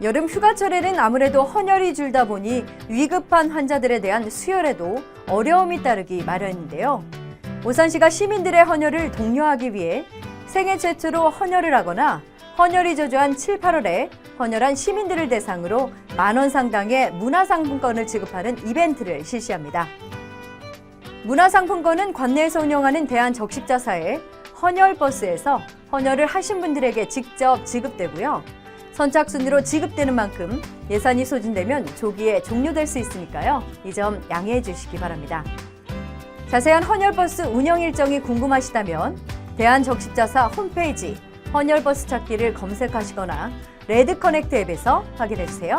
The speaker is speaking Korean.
여름 휴가철에는 아무래도 헌혈이 줄다 보니 위급한 환자들에 대한 수혈에도 어려움이 따르기 마련인데요. 오산시가 시민들의 헌혈을 독려하기 위해 생애 최초로 헌혈을 하거나 헌혈이 저조한 7, 8월에 헌혈한 시민들을 대상으로 만 원 상당의 문화상품권을 지급하는 이벤트를 실시합니다. 문화상품권은 관내에서 운영하는 대한적십자사의 헌혈버스에서 헌혈을 하신 분들에게 직접 지급되고요. 선착순으로 지급되는 만큼 예산이 소진되면 조기에 종료될 수 있으니까요. 이 점 양해해 주시기 바랍니다. 자세한 헌혈버스 운영 일정이 궁금하시다면 대한적십자사 홈페이지 헌혈버스 찾기를 검색하시거나 레드커넥트 앱에서 확인해 주세요.